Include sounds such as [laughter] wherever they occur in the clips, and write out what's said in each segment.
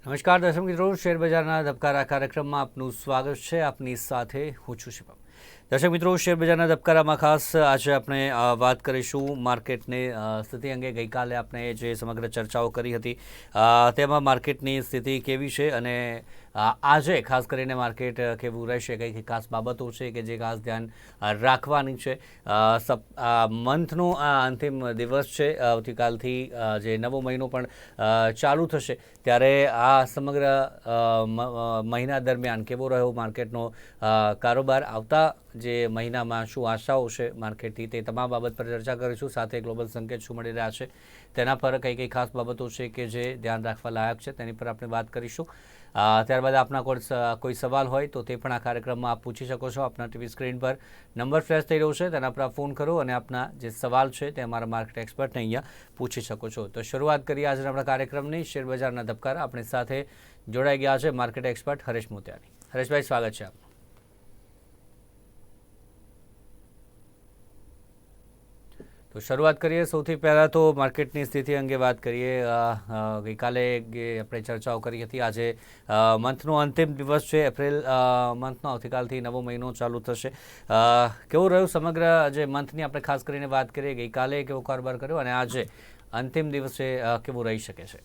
નમસ્કાર, દર્શક મિત્રો. શેરબજારના ધબકારા કાર્યક્રમમાં આપનું સ્વાગત છે. આપની સાથે હું છું શિવમ. દર્શક મિત્રો શેરબજારના ધબકારામાં ખાસ આજે આપણે વાત કરીશું માર્કેટની સ્થિતિ અંગે. ગઈકાલે આપણે જે સમગ્ર ચર્ચાઓ કરી હતી તેમાં માર્કેટની સ્થિતિ કેવી છે અને આજે ખાસ કરીને માર્કેટ કેવું રહેશે, કઈ કઈ ખાસ બાબતો છે કે જે ખાસ ધ્યાન રાખવાની છે? મંથનો આ અંતિમ દિવસ છે. આવતીકાલથી જે નવો મહિનો પણ ચાલુ થશે. ત્યારે આ સમગ્ર મહિના દરમિયાન કેવો રહ્યો માર્કેટનો કારોબાર? આવતા જે મહિનામાં શું આશાઓ છે માર્કેટથી તે તમામ બાબત પર ચર્ચા કરીશું. સાથે ગ્લોબલ સંકેત શું મળી રહ્યા છે તેના પર કઈ કઈ ખાસ બાબતો છે કે જે ધ્યાન રાખવા લાયક છે તેની પર આપણે વાત કરીશું. ત્યારબાદ આપના કોઈ સવાલ હોય તો તે પણ આ કાર્યક્રમમાં આપ પૂછી શકો છો આપના ટીવી સ્ક્રીન પર. નંબર ફ્લેશ થઈ રહ્યો છે, તેના પર ફોન કરો અને આપના જે સવાલ છે તે અમારા માર્કેટ એક્સપર્ટને અહીંયા પૂછી શકો છો. તો શરૂઆત કરીએ આજના આપણા કાર્યક્રમની. શેરબજારના ધબકારા આપણી સાથે જોડાઈ ગયા છે માર્કેટ એક્સપર્ટ હરેશ મોતિયાની. હરેશભાઈ, સ્વાગત છે આપનું. તો શરૂઆત કરીએ. સૌથી પહેલાં તો માર્કેટની સ્થિતિ અંગે વાત કરીએ. ગઈકાલે આપણે ચર્ચાઓ કરી હતી, આજે મંથનો અંતિમ દિવસ છે. એપ્રિલ મંથનો આવતીકાલથી નવો મહિનો ચાલુ થશે. કેવું રહ્યું સમગ્ર જે મંથની આપણે ખાસ કરીને વાત કરીએ. ગઈકાલે કેવો કારોબાર કર્યો અને આજે અંતિમ દિવસે કેવું રહી શકે છે?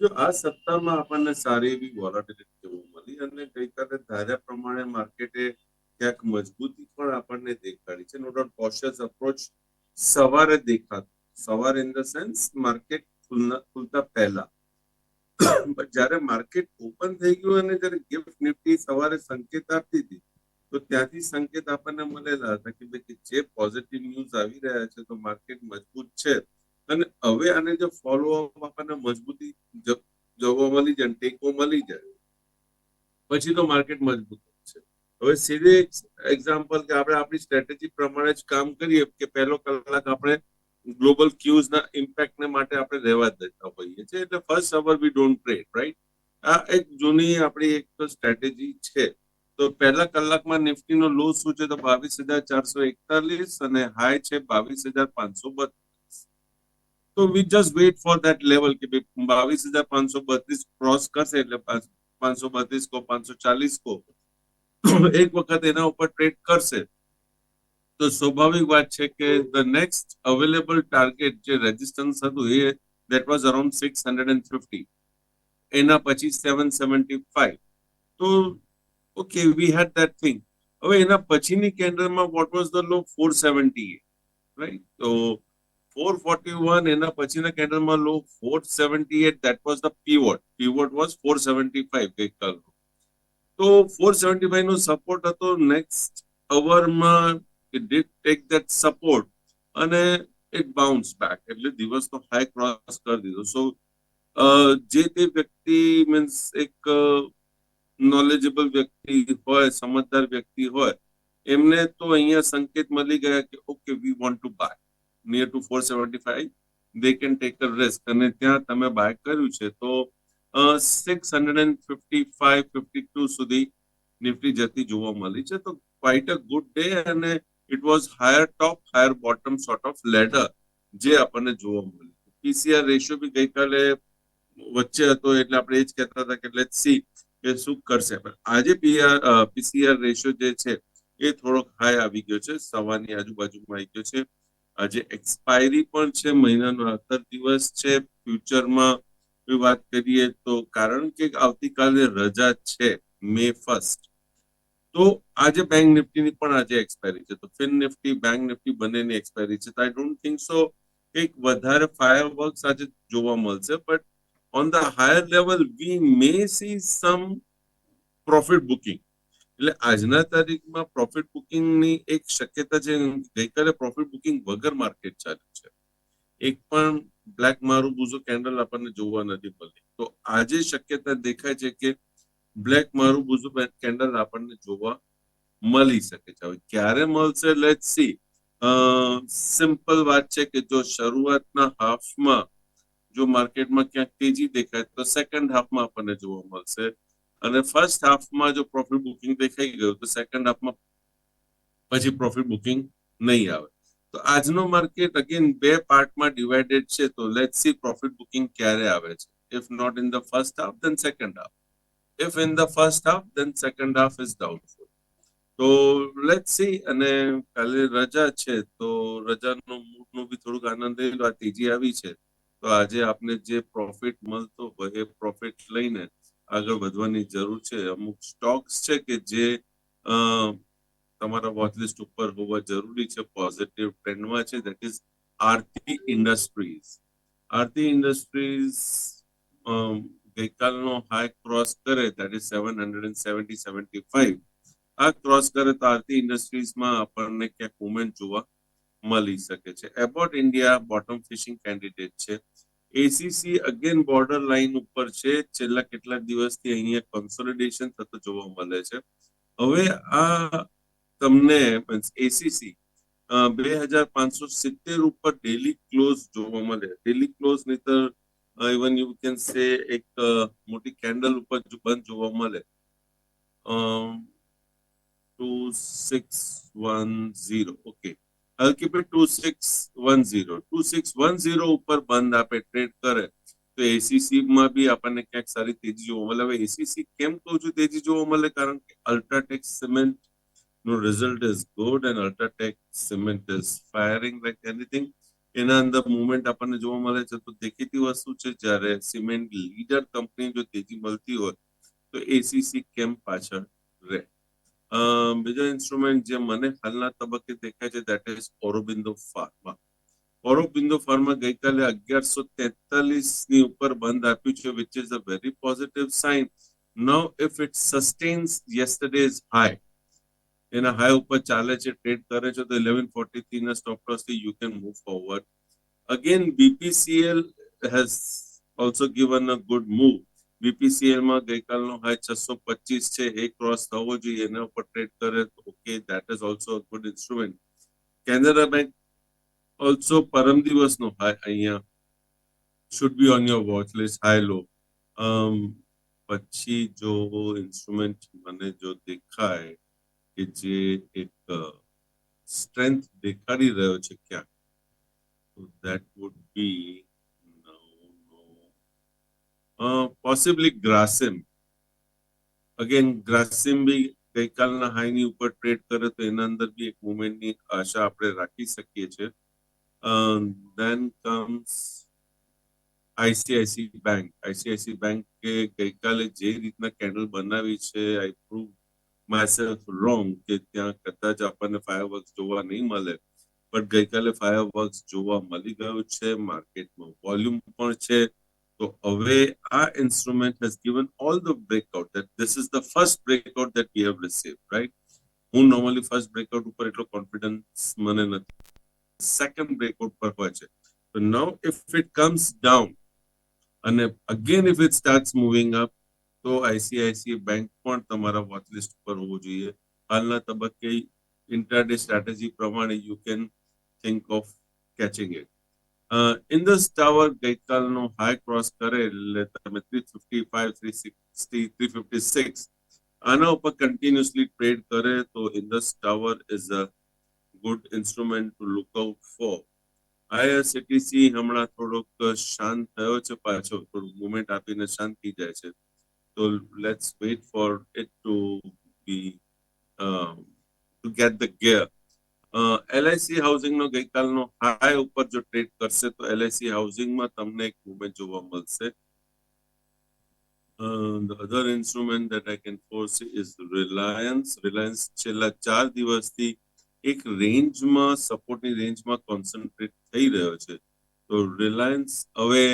જો આ સપ્તાહમાં આપણને સારી એવી વોલેટિલિટી જોવા મળી અને ગઈકાલે ધાર્યા પ્રમાણે માર્કેટે ક્યાંક મજબૂતી પણ આપણને દેખાડી છે. નો ડાઉટ કોશિયસ અપ્રોચ સવારે દેખાતો. સવારે ઇન ધ સેન્સ માર્કેટ ખુલતા પહેલા. But જ્યારે માર્કેટ ઓપન થઈ ગયું અને જ્યારે ગિફ્ટ નિફ્ટી સવારે સંકેત આપતી હતી તો ત્યાંથી સંકેત આપણને મળેલા હતા કે ભાઈ જે પોઝિટિવ ન્યૂઝ આવી રહ્યા છે, તો માર્કેટ મજબૂત છે. અને હવે આને જો ફોલો અપ આપણને મજબૂતી જોવા મળી જાય ટેકો મળી જાય. પછી તો માર્કેટ મજબૂત હવે સીધી એક્ઝામ્પલ કે આપણે આપણી સ્ટ્રેટેજી પ્રમાણે જ કામ કરીએ કે પહેલો કલાક આપણે ગ્લોબલ ક્યુઝ ના ઇમ્પેક્ટ ને માટે આપણે રહેવા દેતા હોઈએ છીએ. એટલે first hour we don't trade right આ એક જૂની આપણી એક સ્ટ્રેટેજી છે. તો પહેલા કલાકમાં નિફ્ટીનો લો શું છે તો બાવીસ હજાર ચારસો એકતાલીસ અને હાઈ છે બાવીસ હજાર પાંચસો બત્રીસ. તો we just wait for that level કે બાવીસ હજાર પાંચસો બત્રીસ ક્રોસ કરશે એટલે પાંચસો બત્રીસ કો, પાંચસો ચાલીસ કો. [coughs] એક વખત એના ઉપર ટ્રેડ કરશે, તો સ્વાભાવિક વાત છે કે ધ નેક્સ્ટ અવેલેબલ ટાર્ગેટ જે રેઝિસ્ટન્સ હતું એ that was around six hundred and fifty એના પછી સેવન સેવન્ટી ફાઈવ તો okay we had that thing હવે એના પછીની કેન્ડલમાં what was the low four seventy right તો ફોર ફોર્ટી વન એના પછીના કેન્ડલમાં low four seventy eight that was the pivot pivot was four seventy five ગઈકાલનો તો four seventy five નો support હતો. Next અવરમાં take did support અને it bounce back એટલે દિવસનો high cross કરી દીધો. સો જે તે વ્યક્તિ મીન્સ એક નોલેજેબલ વ્યક્તિ હોય, સમજદાર વ્યક્તિ હોય, એમને તો અહીંયા સંકેત મળી ગયા કે okay we want to buy near to four seventy five they can take a risk અને ત્યાં તમે બાય કર્યું છે, તો six hundred and fifty five fifty two સુધી નિફ્ટી જતી જોવા મળી છે. તો ક્વાઇટ અ ગુડ ડે અને it was higher top higher bottom sort of ladder જે આપણને જોવા મળ્યું પીસીઆર રેશિયો બી ગઈકાલે વચ્ચે હતો એટલે આપણે એ જ કહેતા હતા કે લેટ સી કે શું કરશે. પણ આજે પીઆર પીસીઆર રેશિયો જે છે એ થોડોક હાઈ આવી ગયો છે. સવારની આજુબાજુમાં આવી ગયો છે. આજે એક્સપાયરી પણ છે, મહિનાનો આખર દિવસ છે ફ્યુચરમાં વાત કરીએ તો કારણ કે આવતીકાલે રજા છે, મે ફર્સ્ટ તો આજે બેંક નિફ્ટીની પણ આજે એક્સપાયરી છે. તો ફિન નિફ્ટી બેંક નિફ્ટી બંનેની એક્સપાયરી છે. તો આઈ ડોન્ટ થિંક સો એક વધારે ફાયર વર્ક્સ આજે જોવા મળશે. But on the higher level we may see some profit booking એટલે આજના તારીખમાં પ્રોફિટ બુકિંગની એક શક્યતા છે. ગઈકાલે પ્રોફિટ બુકિંગ વગર માર્કેટ ચાલ્યું છે. એક પણ બ્લેક મારું બુઝો કેન્ડલ આપણને જોવા નથી મળતી. તો આજે શક્યતા દેખાય છે કે બ્લેક મારું બુઝો કેન્ડલ આપણને જોવા મળી શકે છે. હવે ક્યારે મળશે? લેટ સી સિમ્પલ વાત છે કે જો શરૂઆતના હાફમાં જો માર્કેટમાં ક્યાંક તેજી દેખાય તો સેકન્ડ હાફમાં આપણને જોવા મળશે. અને ફર્સ્ટ હાફમાં જો પ્રોફિટ બુકિંગ દેખાઈ ગયું તો સેકન્ડ હાફમાં પછી પ્રોફિટ બુકિંગ નહીં આવે. તો આજનો માર્કેટ અગેન બે પાર્ટમાં ડિવાઇડેડ છે, તો લેટ સી પ્રોફિટ બુકિંગ ક્યારે આવે છે. If not in the first half then second half if in the first half then second half is doubtful તો લેટ સી અને કાલે રજા છે, તો રજાનો મૂડનો બી થોડુંક આનંદ લઈ લો આ તેજી આવી છે. તો આજે આપને જે પ્રોફિટ મળતો હોય, એ પ્રોફિટ લઈને આગળ વધવાની જરૂર છે. અમુક સ્ટોક્સ છે કે જે તમારા વોચલિસ્ટ ઉપર હોવા જરૂરી છે પોઝિટિવ ટ્રેન્ડમાં છે that is Aarti Industries Aarti Industries ગઈકાલનો high cross કરે that is seven hundred and seventy seventy five આ ક્રોસ કરે તો આરતી ઇન્ડસ્ટ્રીઝમાં આપણને ક્યાંક મુવમેન્ટ જોવા મળી શકે છે. Abbott India bottom fishing candidate છે. એસીસી અગેન બોર્ડર લાઇન ઉપર છે. છેલ્લા કેટલાક દિવસથી અહીંયા કન્સોલિડેશન થતું જોવા મળે છે. હવે આ તમને એસીસી બે હજાર પાંચસો સિત્તેર ઉપર ડેલી ક્લોઝ જોવા મળે. ડેલી ક્લોઝ નહીતર ઇવન યુ કેન સે એક અ, મોટી કેન્ડલ ઉપર જો બંધ જોવા મળે. Two six one zero okay I'll keep it two six one zero. Two six one zero ઉપર બંધ આપે ટ્રેડ કરે. તો એસીસી માં બી આપણને ક્યાંક સારી તેજી જોવા મળે. હવે એસીસી કેમ કહું છું તેજી જોવા મળે? કારણ કે અલ્ટ્રાટેક સિમેન્ટ નું result is good and UltraTech cement is firing like anything એના અંદર મુવમેન્ટ આપણને જોવા મળે છે. તો દેખીતી વસ્તુ છે, જ્યારે સિમેન્ટ લીડર કંપની જો તેજી મળતી હોય, તો એસીસી કેમ પાછળ રહે? બીજો ઇન્સ્ટ્રુમેન્ટ જે મને હાલના તબક્કે દેખાય છે that is Aurobindo Pharma Aurobindo Pharma ગઈકાલે અગિયારસો તેતાલીસની ઉપર બંધ આપ્યું છે which is a very positive sign now if it sustains yesterday's high એના હાઈ ઉપર ચાલે છે ટ્રેડ કરે છે, તો ઇલેવન ફોર્ટી થ્રી ના stop લોસથી you can move forward again BPCL has also given a good move બીપીસીએલમાં ગઈકાલનો હાઈ છસો પચીસ છે, એ ક્રોસ થવો જોઈએ, એના ઉપર ટ્રેડ કરે okay that is also good instrument Canara Bank also પરમ દિવસનો હાઈ અહીંયા should be on your watch list high low પછી જો ઇન્સ્ટ્રુમેન્ટ મને જો દેખાય. કે જે એક સ્ટ્રેન્થ દેખાડી રહ્યો છે ક્યાંક, તો that would be possibly Grasim again Grasim be ગઈકાલના હાઈની ઉપર ટ્રેડ કરે તો એના અંદર બી એક મુવમેન્ટની આશા આપણે રાખી શકીએ છીએ. Then comes ICICI Bank ICICI Bank કે ગઈકાલે જે રીતના કેન્ડલ બનાવી છે આઈ પ્રૂવ માયસેલ્ફ રોંગ કે ત્યાં કદાચ આપણને ફાયરવર્ક્સ જોવા નહીં મળે. બટ ગઈકાલે ફાયરવર્ક્સ જોવા મળી ગયું છે માર્કેટમાં વોલ્યુમ પણ છે. તો હવે આ instrument has given all the breakout that this is the first breakout that we have receive right હું નોર્મલી ફર્સ્ટ બ્રેકઆઉટ ઉપર એટલો કોન્ફિડન્સ મને નથી. સેકન્ડ બ્રેકઆઉટ પર હોય છે. તો now if it comes down અને again if it start moving up તો આઈસીઆઈસીઆઈ બેંક પણ તમારા વોચલિસ્ટ પર હોવું જોઈએ. હાલના તબક્કે ઇન્ટરડે સ્ટ્રેટેજી પ્રમાણે you can think of catching it Indus Tower ગઈકાલનો high cross કરે એટલે તમે three fifty five three sixty three fifty six આના ઉપર કન્ટિન્યુઅસલી ટ્રેડ કરે તો Indus Tower is a good instrument to look out for IRCTC હમણાં થોડોક શાંત થયો છે પાછો, થોડું મુવમેન્ટ આપીને શાંત થઈ જાય છે. તો wait for for to to uh, to get the gear. LIC હાઉસિંગનો ગઈકાલનો હાઈ ઉપર જો ટ્રેડ કરશે તો એલઆઈસી હાઉસિંગમાં તમને એક મુવમેન્ટ જોવા મળશે. The other instrument that I can force is Reliance Reliance છેલ્લા ચાર દિવસથી એક રેન્જમાં સપોર્ટની રેન્જમાં કોન્સન્ટ્રેટ થઈ રહ્યો છે. તો રિલાયન્સ હવે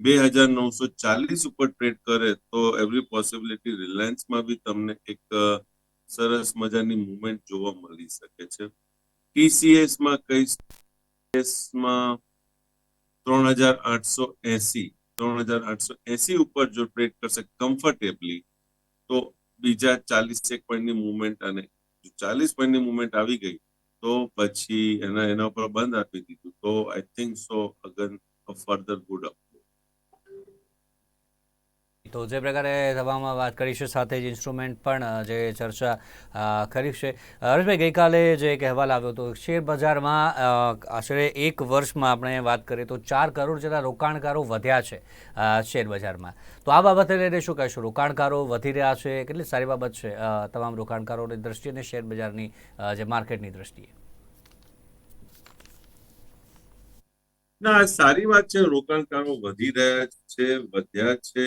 બે હજાર નવસો ચાલીસ ઉપર ટ્રેડ કરે તો એવરી પોસિબિલિટી રિલાયન્સમાં બી તમને એક સરસ મજાની મુવમેન્ટ જોવા મળી શકે છે. ટીસીએસમાં કઈ માં ત્રણ હજાર આઠસો એસી, ત્રણ હજાર આઠસો એસી ઉપર જો ટ્રેડ કરશે કમ્ફર્ટેબલી તો બીજા ચાલીસ એક પોઈન્ટની મુવમેન્ટ અને જો ચાલીસ પોઈન્ટની મુવમેન્ટ આવી ગઈ, તો પછી એના એના ઉપર બંધ આપી દીધું. તો I think so again further good up તો જે પ્રકારે તમામ વાત કરી સાથે જ ઇન્સ્ટ્રુમેન્ટ પણ જે ચર્ચા કરીશે અ, ગઈકાલે જે એક અહેવાલ આવ્યો હતો શેર બજારમાં આશરે એક વર્ષમાં આપણે વાત કરીએ તો ચાર કરોડ જેટલા રોકાણકારો વધ્યા છે શેરબજારમાં શેર બજારમાં. તો આ બાબતે લઈને શું કહેશું? રોકાણકારો વધી રહ્યા છે કેટલી સારી બાબત છે તમામ રોકાણકારોની દ્રષ્ટિએ અને શેર બજારની જે માર્કેટની દ્રષ્ટિએ? ના સારી વાત છે. રોકાણકારો વધી રહ્યા છે વધ્યા છે.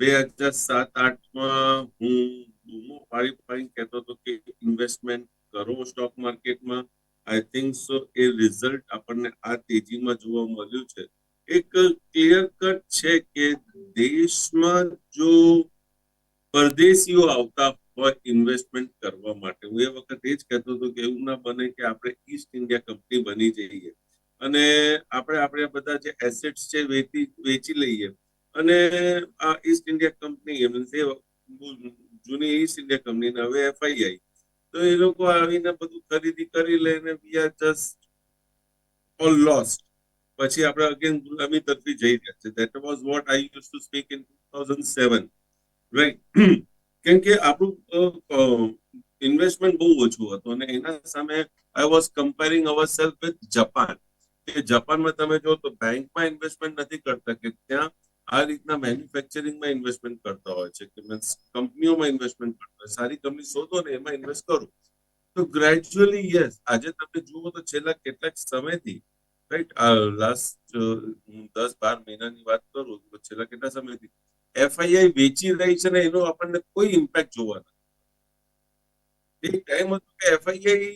બે હજાર સાત આઠમાં હું બૂમો પાડી પાડી કહેતો હતો કે ઇન્વેસ્ટમેન્ટ કરો સ્ટોક માર્કેટમાં આઈ થિંક સો એ રિઝલ્ટ આપણને આ તેજીમાં જોવા મળ્યું છે. એક ક્લિયર કટ છે કે દેશમાં જો પરદેશીઓ આવતા હોય ઇન્વેસ્ટમેન્ટ કરવા માટે, હું એ વખત એ જ કહેતો હતો કે એવું ના બને કે આપણે ઈસ્ટ ઇન્ડિયા કંપની બની જઈએ. અને આપણે આપણે બધા જે એસેટ્સ છે વેચી વેચી લઈએ. અને આ ઈસ્ટ ઇન્ડિયા કંપની મીન્સ એ જૂની ઈસ્ટ ઇન્ડિયા કંપની હવે એફઆઈઆઈ તો એ લોકો આવીને બધું ખરીદી કરી લઈને we are just all lost પછી આપણે અગેન ગુલામી તરફી જઈ રહ્યા છે. That was what I use to speak in two thousand seven right કેમ કે આપણું ઇન્વેસ્ટમેન્ટ બહુ ઓછું હતું અને એના સામે I was comparing our self with Japan કે જાપાનમાં તમે જો તો બેંકમાં ઇન્વેસ્ટમેન્ટ નથી કરતા કે ત્યાં આ રીતના મેન્યુફેક્ચરિંગમાં ઇન્વેસ્ટમેન્ટ કરતા હોય છે કે મીન્સ કંપનીઓમાં ઇન્વેસ્ટમેન્ટ કરતા હોય સારી કંપની શોધો ને એમાં ઇન્વેસ્ટ કરો. તો ગ્રેજ્યુઅલી યસ આજે તમે જુઓ તો છેલ્લા કેટલાક સમયથી રાઈટ લાસ્ટ દસ બાર મહિનાની વાત કરું તો છેલ્લા કેટલા સમયથી એફઆઈઆઈ વેચી રહી છે ને એનો આપણને કોઈ ઇમ્પેક્ટ જોવા નથી. એક ટાઈમ હતો કે એફઆઈઆઈ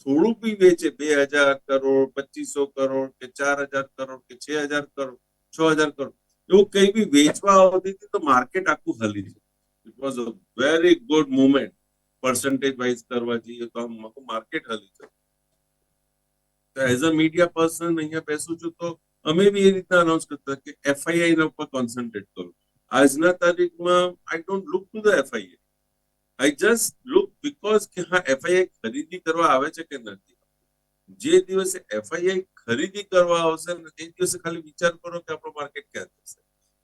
થોડું બી વેચે, બે હજાર કરોડ, પચીસો કરોડ કે ચાર હજાર કરોડ કે છ હજાર કરોડ, છ હજાર કરોડ. એવું કઈ બી વેચવા આવતી હતી તો માર્કેટ આખું હલી જાય it was a very good movement percentage wise કરવા જઈએ તો આમ માર્કેટ હલી છે એઝ અ મીડિયા પર્સન અહીંયા બેસું છું તો અમે બી એ રીતના અનાઉન્સ કરતા કે એફઆઈઆઈ ના ઉપર કોન્સન્ટ્રેટ કરો. આજના તારીખમાં I don't look to the FII I just look because કે હા એફઆઈઆઈ ખરીદી કરવા આવે છે કે નથી. જે દિવસે એફઆઈઆઈ ખરીદી કરવા આવશે ને તે દિવસે ખાલી વિચાર કરો કે આપણો માર્કેટ ક્યાં જશે.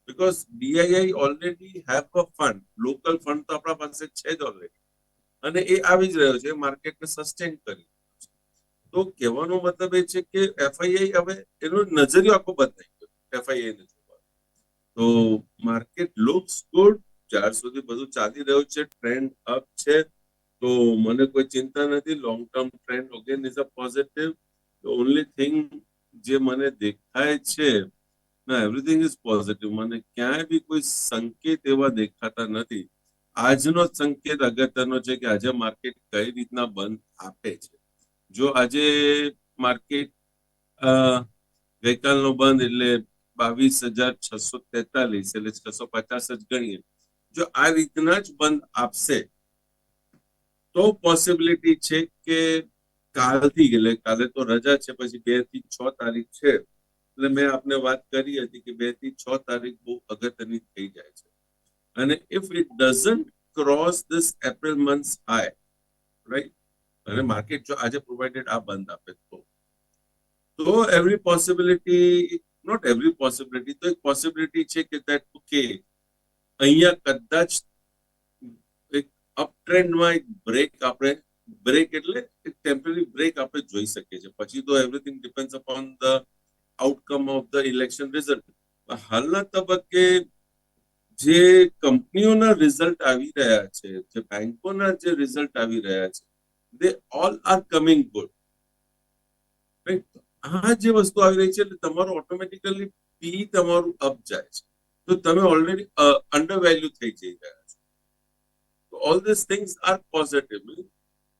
Because DII already have a fund local fund તો આપણા પાસે છે જ ઓલરેડી અને એ આવી જ રહ્યો છે માર્કેટને સસ્ટેન કરી તો કહેવાનો મતલબ એ છે કે એફઆઈઆઈ હવે એનો નજરિયો આખો બદલાઈ ગયો એફઆઈઆઈ ને તો માર્કેટ લુક્સ ગુડ જ્યાર સુધી બધું ચાલી રહ્યું છે ટ્રેન્ડ અપ છે, તો મને કોઈ ચિંતા નથી long term trend again is a positive only thing જે મને દેખાય છે, ના એવરીથિંગ ઇઝ પોઝિટિવ મને ક્યાંય બી કોઈ સંકેત એવા દેખાતા નથી. આજનો સંકેત અગત્યનો છે કે આજે માર્કેટ કઈ રીતના બંધ આપે છે. જો આજે માર્કેટ ગઈકાલનો બંધ એટલે બાવીસ હજાર છસો તેતાલીસ, એટલે છસો પચાસ જ ગણીએ. જો આ રીતના જ બંધ આપશે, તો પોસિબિલિટી છે કે કાલથી એટલે કાલે તો રજા છે, પછી બેથી છ તારીખ છે. એટલે મેં આપને વાત કરી હતી કે બેથી છ તારીખ બહુ અગત્યની થઈ જાય છે. અને if it doesn't cross this April month high right અને માર્કેટ જો આજે પ્રોવાઇડેડ આ બંધ આપે તો. તો every possibility not every possibility તો એક પોસિબિલિટી છે કે દેટ ઓકે અહીંયા કદાચ એક અપ ટ્રેન્ડમાં એક બ્રેક આપણે બ્રેક એટલે ટેમ્પરરી બ્રેક આપણે જોઈ શકીએ છીએ. પછી તો everything depend upon the outcome of the election result હાલના તબક્કે જે કંપનીઓના રિઝલ્ટ આવી રહ્યા છે, જે બેંકોના જે રિઝલ્ટ આવી રહ્યા છે they all are coming good આ જે વસ્તુ આવી રહી છે એટલે તમારું ઓટોમેટિકલી પી તમારું અપ જાય છે. તો તમે ઓલરેડી અંડર વેલ્યુ થઈ જઈ રહ્યા છો. All this things are positive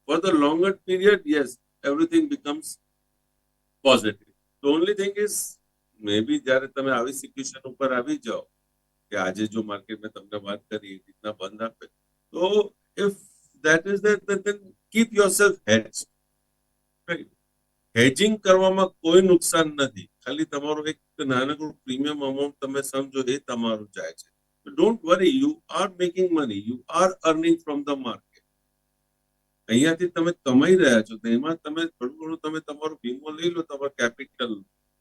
for the longer period, yes, everything becomes positive. The only thing is, maybe જ્યારે તમે આવી સિચ્યુએશન ઉપર આવી જાઓ કે આજે જો માર્કેટ મેં તમને વાત કરી એ રીતના બંધ આપે તો if that is that keep yourself heads hedging કરવામાં કોઈ નુકસાન નથી. ખાલી તમારું એક નાનકડું પ્રીમિયમ અમાઉન્ટ તમે સમજો એ તમારું જાય છે. Don't worry you are making money you are earning from the market અહીંયાથી તમે કમાઈ રહ્યા છો, તો એમાં તમે થોડું ઘણું તમે તમારો વીમો લઈ લો, તમારો કેપિટલ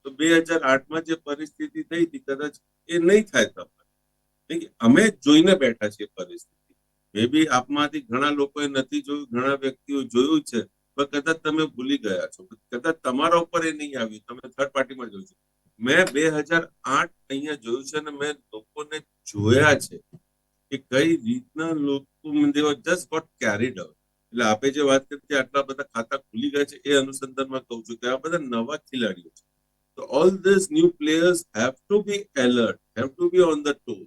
તો બે હજાર આઠમાં જે પરિસ્થિતિ થઈ હતી, કદાચ એ નહીં થાય તમારે અમે જોઈને બેઠા છીએ પરિસ્થિતિ. મે બી આપમાંથી ઘણા લોકોએ નથી જોયું, ઘણા વ્યક્તિઓ જોયું છે, પણ કદાચ તમે ભૂલી ગયા છો. કદાચ તમારા ઉપર એ નહીં આવ્યું, તમે થર્ડ પાર્ટીમાં જોયું છે. મેં બે હજાર આઠ અહીંયા જોયું છે અને મેં લોકોને જોયા છે કે કઈ રીતના લોકો જસ્ટ ગોટ કેરીડ અવે એટલે આપે જે વાત કરી કે આટલા બધા ખાતા ખુલી ગયા છે, એ અનુસંધાનમાં કહું છું કે આ બધા નવા ખેલાડીઓ છે. તો all this new players have to be alert have to be on the toes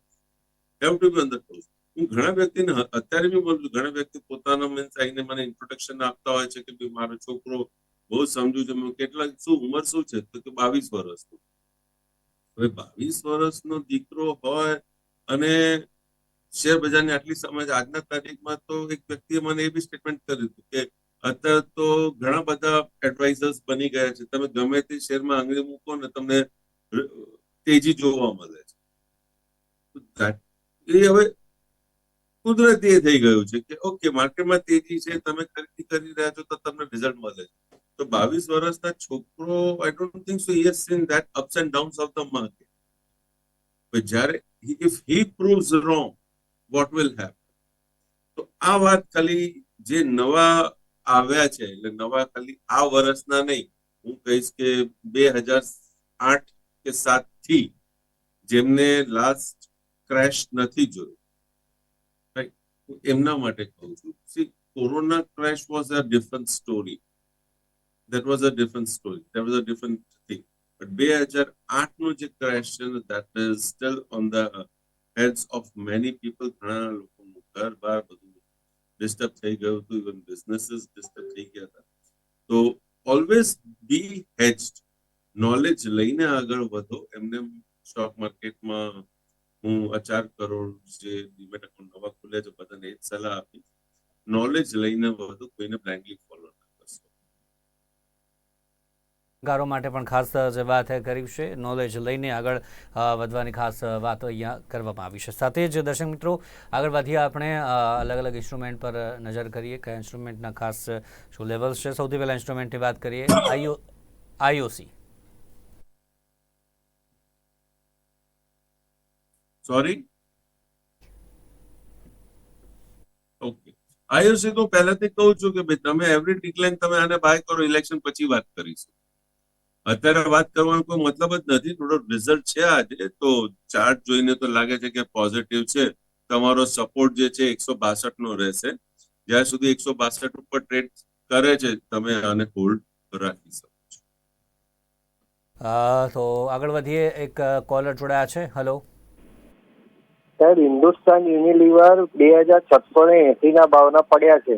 have to be on the toes હું ઘણા વ્યક્તિને અત્યારે બી બોલું છું, ઘણા વ્યક્તિ પોતાના મીન્સ આવીને મને ઇન્ટ્રોડક્શન આપતા હોય છે કે ભાઈ મારો છોકરો બહુ સમજુ છે કેટલા, શું ઉંમર શું છે? તો કે બાવીસ વર્ષનો. હવે બાવીસ વર્ષનો દીકરો હોય અને શેર આટલી સમજ આજના તારીખમાં તો એક વ્યક્તિએ મને એ બી સ્ટેટમેન્ટ કર્યું હતું કે અત્યારે તો ઘણા બધા એડવાઇઝર્સ બની ગયા છે. તમે ગમે તે શેરમાં આંગળી મૂકો ને તમને તેજી જોવા મળે છે. એ હવે કુદરતી એ થઈ ગયું છે કે ઓકે માર્કેટમાં તેજી છે, તમે ખરીદી કરી રહ્યા છો તો તમને રિઝલ્ટ મળે છે. તો બાવીસ વર્ષના છોકરો I don't think so yes seen that ups and downs of the market જ્યારે if he proves wrong what will happen તો આ વાત ખાલી જે નવા આવ્યા છે, એટલે નવા ખાલી આ વર્ષના નહીં, હું કહીશ કે બે હજાર આઠ કે સાતથી જેમને લાસ્ટ ક્રેશ નથી જોયું. હું એમના માટે કહું છું. Corona crash was a different story that was a different story that was a different thing but બે હજાર આઠનું જે ક્રેશ છે that is still on the heads of many people ઘણા લોકોનું ઘર, બાર બધું ડિસ્ટર્બ થઈ ગયું હતું. ઇવન બિઝનેસીસ ડિસ્ટર્બ થઈ ગયા હતા. તો ઓલવેઝ બી હેજ્ડ નોલેજ લઈને આગળ વધો. એમને સ્ટોક માર્કેટમાં હું આ કરોડ જે ડીમેટ એકાઉન્ટ નવા ખુલ્યા છે, બધાને એ જ સલાહ આપી નોલેજ લઈને વધુ, કોઈને બ્લાઇન્ડલી ફોલો ગારો માટે પણ ખાસ જે વાત કરી છે નોલેજ લઈને આગળ વધવાની ખાસ વાત અહીંયા કરવામાં આવી છે. સાથે જ દર્શક મિત્રો, આગળ વધીએ આપણે અલગ અલગ ઇન્સ્ટ્રુમેન્ટ પર નજર કરીએ. કયા ઇન્સ્ટ્રુમેન્ટના ખાસ શું લેવલ્સ છે? સૌથી પહેલાં ઇન્સ્ટ્રુમેન્ટની વાત કરીએ. I O IOC sorry okay IOC તો પહેલાથી કહું છું કે ભાઈ, તમે એવરી ડિક્લાઇન તમે આને બાય કરો ઇલેક્શન પછી વાત કરીશું. અત્યારે વાત કરવાનો કોઈ મતલબ જ નથી. થોડો રિઝલ્ટ છે આજે. તો ચાર્ટ જોઈને તો લાગે છે કે પોઝિટિવ છે. તમારો સપોર્ટ જે છે એકસો બાસઠ નો રહેશે. જ્યાં સુધી એકસો બાસઠ ઉપર ટ્રેડ કરે છે તમે આને હોલ્ડ રાખી શકો અ, તો આગળ વધીએ. એક કોલર જોડાયા છે. હેલો સાહેબ હિન્દુસ્તાન યુનિલિવર બે હજાર છસો ને એસી ના ભાવના પડ્યા છે.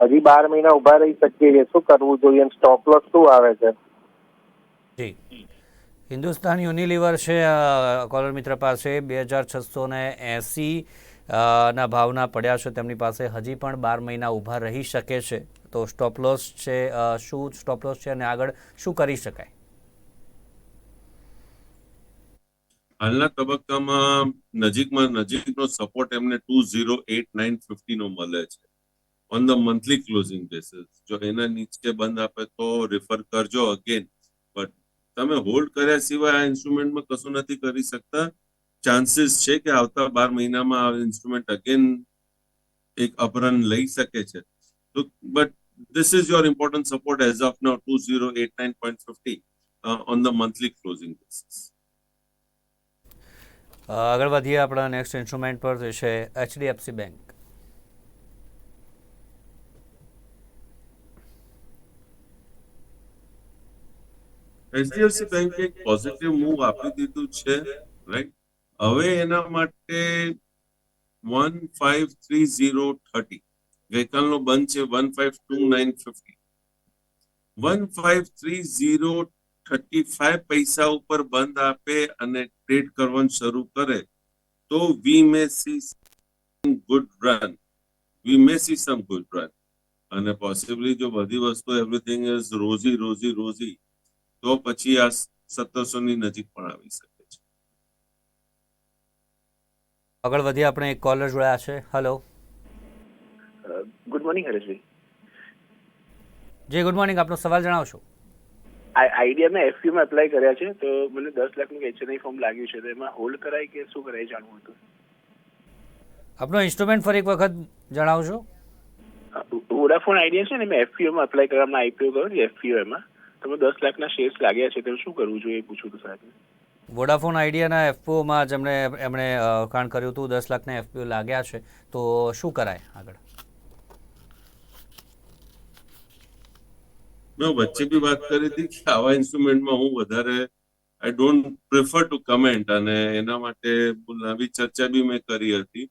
હજી બાર મહિના ઊભા રહી શકીએ છીએ. શું કરવું જોઈએ? અને સ્ટોપ લોસ શું આવે છે? જી. હિન્દુસ્તાન યુનિલિવર છે કોલર મિત્ર પાસે બે હજાર છસો ને એંસી ના ભાવના પડ્યા છે. તેમની પાસે હજી પણ બાર મહિના ઊભા રહી શકે છે. તો સ્ટોપ છે શું સ્ટોપ છે અને આગળ શું કરી શકાય? હાલના તબક્કામાં નજીકમાં નજીકનો સપોર્ટ એમને two zero eight nine fifty નો મળે છે. On the monthly closing basis જો એના નીચે બંધ આપે તો રિફર કરજો અગેન તમે હોલ્ડ કર્યા સિવાય આ ઇન્સ્ટ્રુમેન્ટમાં કશું નથી કરી શકતા. ચાન્સીસ છે કે આવતા બાર મહિનામાં આ ઇન્સ્ટ્રુમેન્ટ અગેન એક અપરન લઈ શકે છે. તો but this is your important support as of support as of now 2089.50 uh, on the monthly closing basis. અ, આગળ વધીએ આપણા નેક્સ્ટ ઇન્સ્ટ્રુમેન્ટ પર જે છે એચડીએફસી બેંક એચડીએફસી બેંકે એક પોઝિટિવ મૂવ આપી દીધું છે રાઈટ હવે એના માટે one five three zero thirty ગઈકાલનો બંધ છે one five two nine fifty one five three zero thirty five પૈસા ઉપર બંધ આપે અને ટ્રેડ કરવાનું શરૂ કરે, તો we may see good run we may see some good run અને પોસિબલી જો બધી વસ્તુ everything is rosy rosy rosy તો પછી આ સત્તરસો ની નજીક પણ આવી શકે છે. આગળ વધીએ આપણે એક કોલર જોડાયા છે. હલો ગુડ મોર્નિંગ હરેશભાઈ. જી ગુડ મોર્નિંગ આપનો સવાલ જણાવશો. આ આઈડિયા મેં એફયુ માં એપ્લાય કર્યા છે તો મને દસ લાખનું એચએનઆઈ ફોર્મ લાગ્યું છે તો એમાં હોલ્ડ કરાય કે શું કરાય જાણવું હતું? આપનો ઇન્સ્ટ્રુમેન્ટ ફરી એક વખત જણાવજો. વોડાફોન આઈડિયા છે ને મેં એફયુ માં એપ્લાય કરવા હમણાં આઈપીઓ કર્યો છે FPO એમાં તો મેં દસ લાખના શેર્સ લાગ્યા છે તો શું કરવું જોઈએ એ પૂછવું હતું સાહેબ વોડાફોન આઈડિયાના એફપીઓમાં જેમણે એમણે કાણ કર્યું હતું દસ લાખના એફપીઓ લાગ્યા છે તો શું કરાય આગળ? મેં વચ્ચે બી વાત કરી હતી કે આવા ઇન્સ્ટ્રુમેન્ટમાં હું વધારે I don't prefer to comment અને એના માટે લાંબી ચર્ચા બી મેં કરી હતી.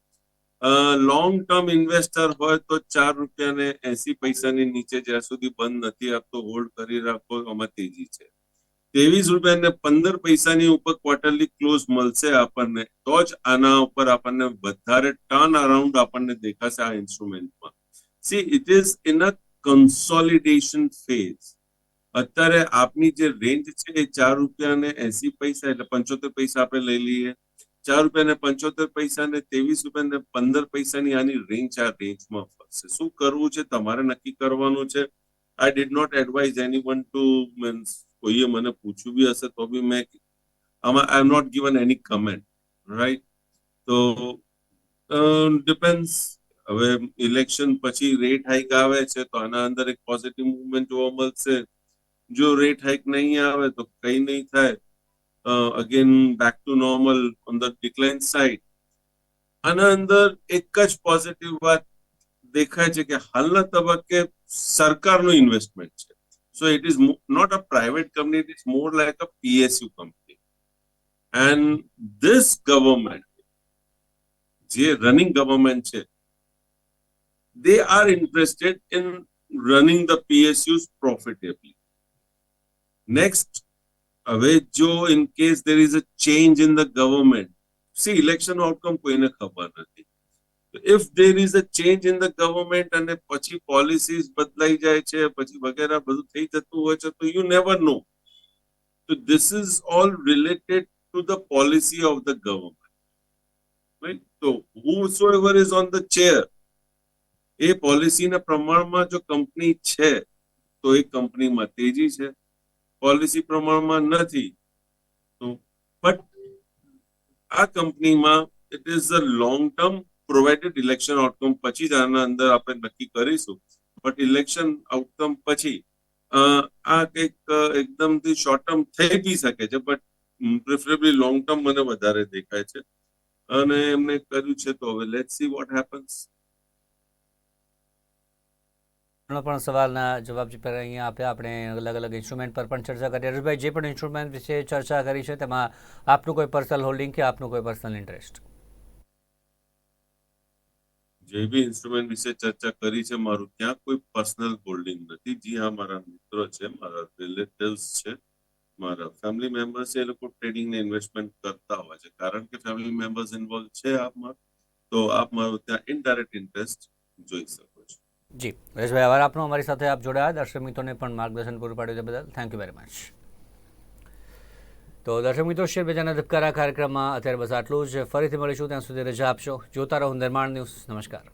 લોંગ ટર્મ ઇન્વેસ્ટર હોય તો ચાર રૂપિયા ને એસી પૈસાની નીચે જ્યાં સુધી બંધ નથી આપતો હોલ્ડ કરી રાખો, આમાં તેજી છે. ત્રેવીસ રૂપિયા ને પંદર પૈસાની ઉપર ક્વાર્ટરલી ક્લોઝ મળશે આપણને, તો જ આના ઉપર આપણને વધારે ટર્ન અરાઉન્ડ આપણને દેખાશે આ ઇન્સ્ટ્રુમેન્ટમાં see it is in a consolidation phase અત્યારે આપની જે રેન્જ છે એ ચાર રૂપિયા ને એસી પૈસા એટલે પંચોતેર પૈસા આપણે લઈ લઈએ. ચાર રૂપિયા ને પંચોતેર પૈસા ને ત્રેવીસ રૂપિયા ને પંદર પૈસાની આની રેન્જ આ રેન્જમાં ફરશે. શું કરવું છે? તમારે નક્કી કરવાનું છે. I did not advise anyone to means કોઈએ મને પૂછ્યું બી હશે તો બી મેં આમાં I not given any comment right તો ડિપેન્ડ્સ હવે ઇલેક્શન પછી રેટ હાઇક આવે છે તો આના અંદર એક પોઝિટિવ મુવમેન્ટ જોવા મળશે. જો રેટ હાઇક નહીં આવે તો કઈ નહીં થાય. Again back to normal on the decline side. આના અંદર એક જ પોઝિટિવ વાત દેખાય છે કે હાલના તબક્કે સરકારનું ઇન્વેસ્ટમેન્ટ છે. So it is not a private company it is more like a PSU company and this government જે રનિંગ ગવર્મેન્ટ છે they are interested in running the PSUs profitably. Next, હવે જો in case there is a change in the government, see election outcome કોઈને ખબર નથી. If there is a change in the government અને પછી policies બદલાઈ જાય છે પછી વગેરે બધું થઈ જતું હોય છે તો you never know. So this is all related to the policy of the government. Right? So whosoever is on the chair એ પોલિસીના પ્રમાણમાં જો કંપની છે તો એ કંપનીમાં તેજી છે પોલિસી પ્રમાણમાં નથી. બટ આ કંપનીમાં it is a long term provided election outcome પછી જ આના અંદર આપણે નક્કી કરીશું. બટ ઇલેક્શન આઉટકમ પછી આ કંઈક એકદમથી શોર્ટ ટર્મ થઈ બી શકે છે બટ પ્રિફરેબલી લોંગ ટર્મ મને વધારે દેખાય છે. અને એમને કર્યું છે તો હવે લેટ સી વોટ હેપન્સ નો પણ સવાલના જવાબ જે પહેલાં અહીંયા આપ્યા, આપણે અલગ અલગ ઇન્સ્ટ્રુમેન્ટ પર પણ ચર્ચા કરી. હર્ષભાઈ જે પણ ઇન્સ્ટ્રુમેન્ટ વિશે ચર્ચા કરી છે, તેમાં આપનું કોઈ પર્સનલ હોલ્ડિંગ કે આપનું કોઈ પર્સનલ ઇન્ટરેસ્ટ જે બી ઇન્સ્ટ્રુમેન્ટ વિશે ચર્ચા કરી છે, મારું ત્યાં કોઈ પર્સનલ હોલ્ડિંગ નથી. જી હા, મારા મિત્રો છે, મારા રિલેટિવ્સ છે, મારા ફેમિલી મેમ્બર્સ એ લોકો ટ્રેડિંગ ને ઇન્વેસ્ટમેન્ટ કરતા હોય છે. કારણ કે ફેમિલી મેમ્બર્સ ઇન્વોલ્વ છે આપમાં, તો આપ મારું ત્યાં ઇનડાયરેક્ટ ઇન્ટરેસ્ટ જોઈ શકો. જી હરેશભાઈ આભાર. આપનો અમારી સાથે આપ જોડાયા. દર્શક મિત્રોને પણ માર્ગદર્શન પૂરું પાડ્યું તે બદલ. થેન્ક યુ વેરી મચ તો દર્શક મિત્રો શેર બજારના ધબકારા કાર્યક્રમમાં અત્યારે બસ આટલું જ. ફરીથી મળીશું. ત્યાં સુધી રજા આપશો. જોતા રહો નિર્માણ ન્યૂઝ. નમસ્કાર.